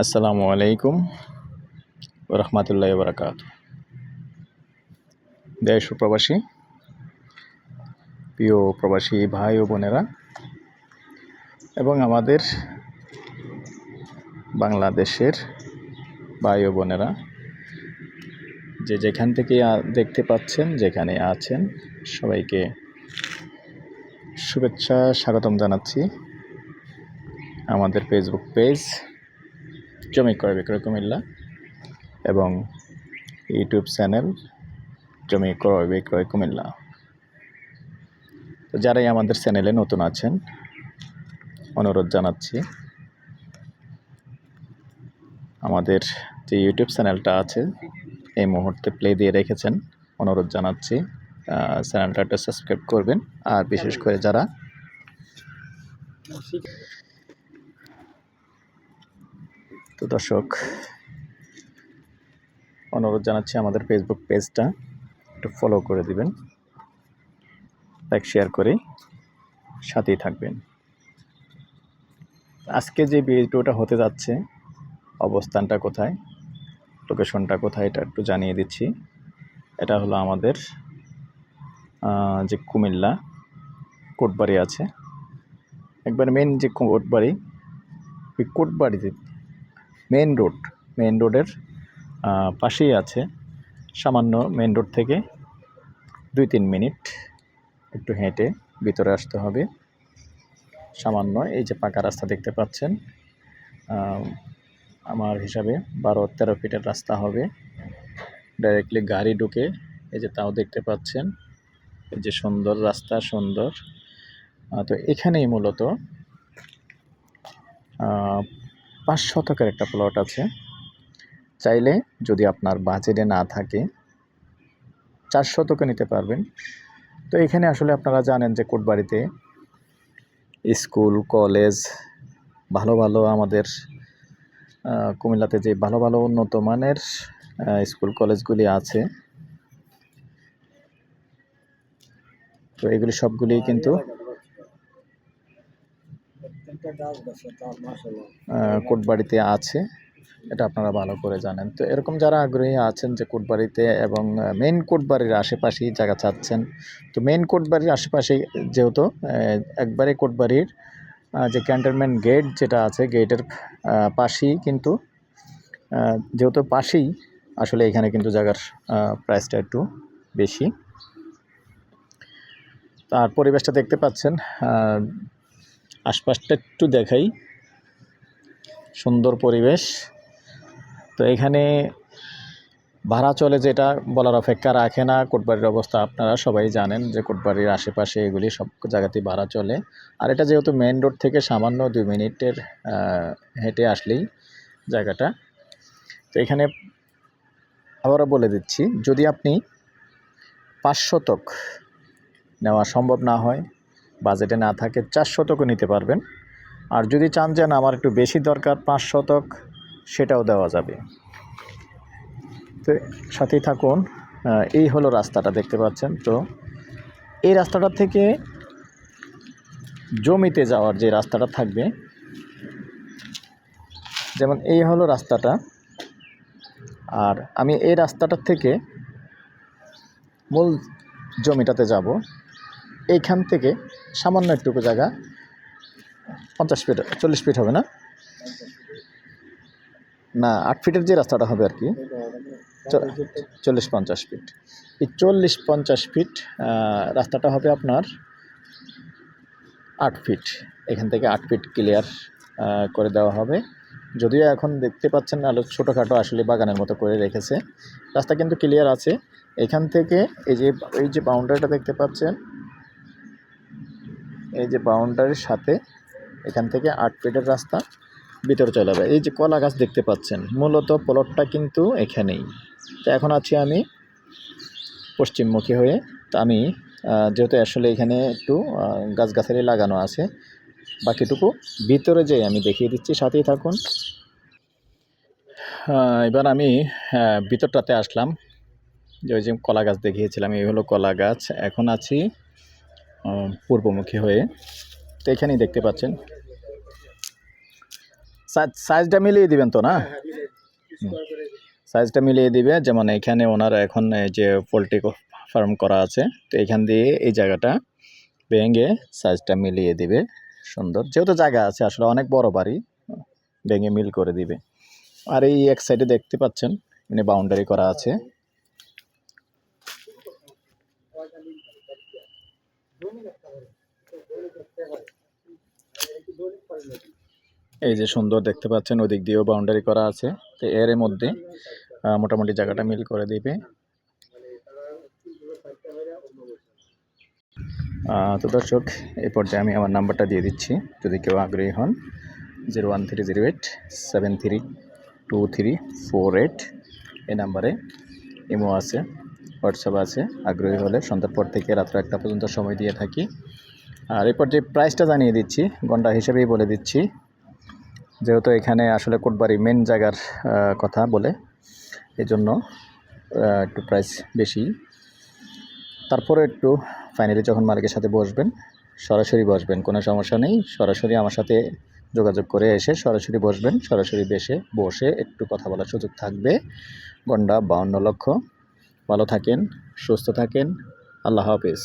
আসসালামু আলাইকুম রহমতুল্লাহ বরকাত দেশ প্রবাসী, প্রিয় প্রবাসী ভাই ও বোনেরা, এবং আমাদের বাংলাদেশের ভাই ও বোনেরা, যে যেখান থেকে দেখতে পাচ্ছেন, যেখানে আছেন, সবাইকে শুভেচ্ছা, স্বাগতম জানাচ্ছি। আমাদের ফেসবুক পেজ জমি ক্রয় বিক্রয় কুমিল্লা এবং ইউটিউব চ্যানেল জমি ক্রয় বিক্রয় কুমিল্লা তো যারাই আমাদের চ্যানেলে নতুন আছেন, অনুরোধ জানাচ্ছি, আমাদের যে ইউটিউব চ্যানেলটা আছে, এই মুহূর্তে প্লে দিয়ে রেখেছেন, অনুরোধ জানাচ্ছি চ্যানেলটা সাবস্ক্রাইব করবেন, আর বিশেষ করে যারা তো দর্শক, অনুরোধ জানাচ্ছি আমাদের ফেসবুক পেজটা একটু ফলো করে দিবেন। লাইক শেয়ার করে সাথেই থাকবেন। আজকে যে ভিডিওটা হতে যাচ্ছে, অবস্থানটা কোথায় লোকেশনটা কোথায়, এটা একটু জানিয়ে দিচ্ছি। এটা হলো আমাদের যে কুমিল্লা, কোটবাড়ি আছে। একবার মেন যে কোটবাড়ি, ওই কোটবাড়িতে মেন রোড মেন রোডের পাশেই আছে, সামান্য মেন রোড থেকে দুই তিন মিনিট একটু হেঁটে ভিতরে আসতে হবে। সামান্য এই যে পাকা রাস্তা দেখতে পাচ্ছেন আমার হিসাবে বারো তেরো ফিটের রাস্তা হবে। ডাইরেক্টলি গাড়ি ঢুকে এই যে তাও দেখতে পাচ্ছেন, এই যে সুন্দর রাস্তা, সুন্দর। তো এখানেই মূলত পাঁচ শতকের একটা প্লট আছে। চাইলে যদি আপনার বাজেটে না থাকে, চার শতকে নিতে পারবেন। তো এখানে আসলে আপনারা জানেন যে কোটবাড়িতে স্কুল, কলেজ, ভালো ভালো আমাদের কুমিল্লাতে যে ভালো ভালো উন্নত মানের স্কুল, কলেজগুলি আছে। তো এগুলি সবগুলি কিন্তু কোটবাড়িতে আছে। এটা আপনারা ভালো করে জানেন। তো এরকম যারা আগ্রহী আছেন যে কোটবাড়িতে এবং মেইন কোটবাড়ির আশেপাশেই জায়গা চাচ্ছেন, তো মেইন কোটবাড়ির আশেপাশে যেহেতু একবারে কোটবাড়ির যে ক্যান্টনমেন্ট গেট যেটা আছে গেটের পাশেই কিন্তু যেহেতু পাশেই, আসলে এখানে কিন্তু জায়গার প্রাইসটা একটু বেশি। আর পরিবেশটা দেখতে পাচ্ছেন আশপাশটা একটু দেখাই। সুন্দর পরিবেশ। তো এখানে ভাড়া চলে যেটা বলার অপেক্ষা রাখে না, কোটবাড়ির অবস্থা আপনারা সবাই জানেন যে কোটবাড়ির আশেপাশে এগুলি সব জায়গাতেই ভাড়া চলে। আর এটা যেহেতু মেন রোড থেকে সামান্য দুই মিনিটের হেঁটে আসলেই জায়গাটা। তো এখানে আবারও বলে দিচ্ছি, যদি আপনি পাঁচ শতক নেওয়া সম্ভব না হয় বাজেটে না থাকে চার শতকও নিতে পারবেন। আর যদি চান যে, না, আমার একটু বেশি দরকার, পাঁচ শতক সেটাও দেওয়া যাবে। তো সাথেই থাকুন এই হলো রাস্তাটা দেখতে পাচ্ছেন। তো এই রাস্তাটা থেকে জমিতে যাওয়ার যে রাস্তাটা থাকবে, যেমন এই হলো রাস্তাটা। আর আমি এই রাস্তাটার থেকে মূল জমিটাতে যাব। এইখান থেকে সামান্য একটুকু জায়গা। পঞ্চাশ ফিট চল্লিশ ফিট হবে না? না, আট ফিটের যে রাস্তাটা হবে আর কি চল্লিশ পঞ্চাশ ফিট এই চল্লিশ পঞ্চাশ ফিট রাস্তাটা হবে আপনার আট ফিট এখান থেকে আট ফিট ক্লিয়ার করে দেওয়া হবে। যদিও এখন দেখতে পাচ্ছেন আলো ছোটোখাটো আসলে বাগানের মতো করে রেখেছে। রাস্তা কিন্তু ক্লিয়ার আছে। এখান থেকে এই যে এই যে বাউন্ডারিটা দেখতে পাচ্ছেন এই যে বাউন্ডারির সাথে এখান থেকে আট ফিটের রাস্তা ভিতরে চলে যাবে। এই যে কলা গাছ দেখতে পাচ্ছেন, মূলত প্লটটা কিন্তু এখানেই। তো এখন আছি আমি পশ্চিমমুখী হয়ে। তো আমি যেহেতু আসলে এখানে একটু গাছগাছালি লাগানো আছে, বাকিটুকু ভিতরে যেয়ে আমি দেখিয়ে দিচ্ছি, সাথেই থাকুন। এবার আমি ভিতরটাতে আসলাম। যে ওই যে কলা গাছ দেখিয়েছিলাম, এই হলো কলা গাছ। এখন আছি পূর্বমুখী হয়ে। তো এখানেই দেখতে পাচ্ছেন। সাইজ- সাইজটা মিলিয়ে দিবেন তো না? সাইজটা মিলিয়ে দিবে যেমন এখানে ওনারা এখন এই যে পোলট্রি ফার্ম করা আছে তো এখান দিয়ে এই জায়গাটা ভেঙে সাইজটা মিলিয়ে দিবে। সুন্দর। যেহেতু জায়গা আছে আসলে অনেক বড় বাড়ি ভেঙে মিল করে দিবে। আর এই এক সাইডে দেখতে পাচ্ছেন মানে বাউন্ডারি করা আছে। এই যে সুন্দর দেখতে পাচ্ছেন, ওদিক দিয়েও বাউন্ডারি করা আছে। তো এর মধ্যে মোটামুটি জায়গাটা মিল করে দিবে। তো দর্শক এই পর্যায়ে আমি আমার নাম্বারটা দিয়ে দিচ্ছি। যদি কেউ আগ্রহী হন, zero one three zero eight seven three two three four eight এই নাম্বারে ইমো আছে, হোয়াটসঅ্যাপ আছে। আগ্রহী হলে সন্ধ্যার পর থেকে রাত্র একটা পর্যন্ত সময় দিয়ে থাকি। আর এই পর্যায়ে প্রাইসটা জানিয়ে দিচ্ছি, ঘণ্টা হিসেবেই বলে দিচ্ছি। যেহেতু এখানে আসলে কোটবাড়ি মেন জায়গার কথা বলে এই জন্য একটু প্রাইস বেশি। তারপরে একটু ফাইনালি যখন মালিকের সাথে বসবেন, সরাসরি বসবেন, কোনো সমস্যা নেই, সরাসরি আমার সাথে যোগাযোগ করে এসে সরাসরি বসবেন, সরাসরি বেসে বসে একটু কথা বলার সুযোগ থাকবে। গন্ডা বাউন্ন লক্ষ। ভালো থাকেন, সুস্থ থাকেন, আল্লাহ হাফিজ।